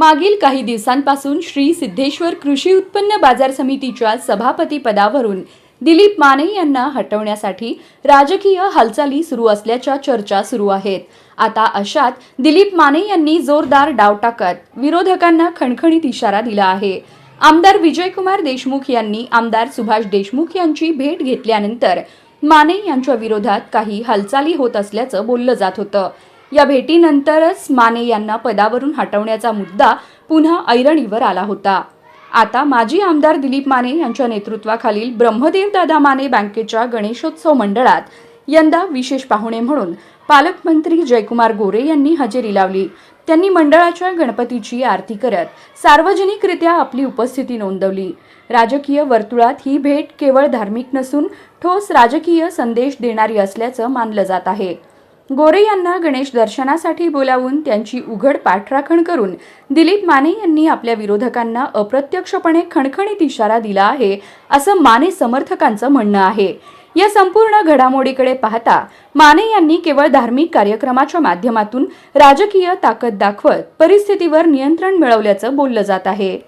मागील काही दिवसांपासून श्री सिद्धेश्वर कृषी उत्पन्न बाजार समितीच्या सभापती पदावरून दिलीप माने यांना हटवण्यासाठी राजकीय हालचाली सुरू असल्याच्या चर्चा सुरू आहेत. आता अशात दिलीप माने यांनी जोरदार डाव टाकत विरोधकांना खणखणीत इशारा दिला आहे. आमदार विजयकुमार देशमुख यांनी आमदार सुभाष देशमुख यांची भेट घेतल्यानंतर माने यांच्या विरोधात काही हालचाली होत असल्याचं बोललं जात होतं. या भेटीनंतरच माने यांना पदावरून हटवण्याचा मुद्दा पुन्हा ऐरणीवर आला होता. आता माजी आमदार दिलीप माने यांच्या नेतृत्वाखालील ब्रह्मदेव दादा माने बँकेच्या गणेशोत्सव मंडळात यंदा विशेष पाहुणे म्हणून पालकमंत्री जयकुमार गोरे यांनी हजेरी लावली. त्यांनी मंडळाच्या गणपतीची आरती करत सार्वजनिकरित्या आपली उपस्थिती नोंदवली. राजकीय वर्तुळात ही भेट केवळ धार्मिक नसून ठोस राजकीय संदेश देणारी असल्याचं मानलं जात आहे. गोरे यांना गणेश दर्शनासाठी बोलावून त्यांची उघड पाठराखण करून दिलीप माने यांनी आपल्या विरोधकांना अप्रत्यक्षपणे खणखणीत इशारा दिला आहे असं माने समर्थकांचं म्हणणं आहे. या संपूर्ण घडामोडीकडे पाहता माने यांनी केवळ धार्मिक कार्यक्रमाच्या माध्यमातून राजकीय ताकद दाखवत परिस्थितीवर नियंत्रण मिळवल्याचं बोललं जात आहे.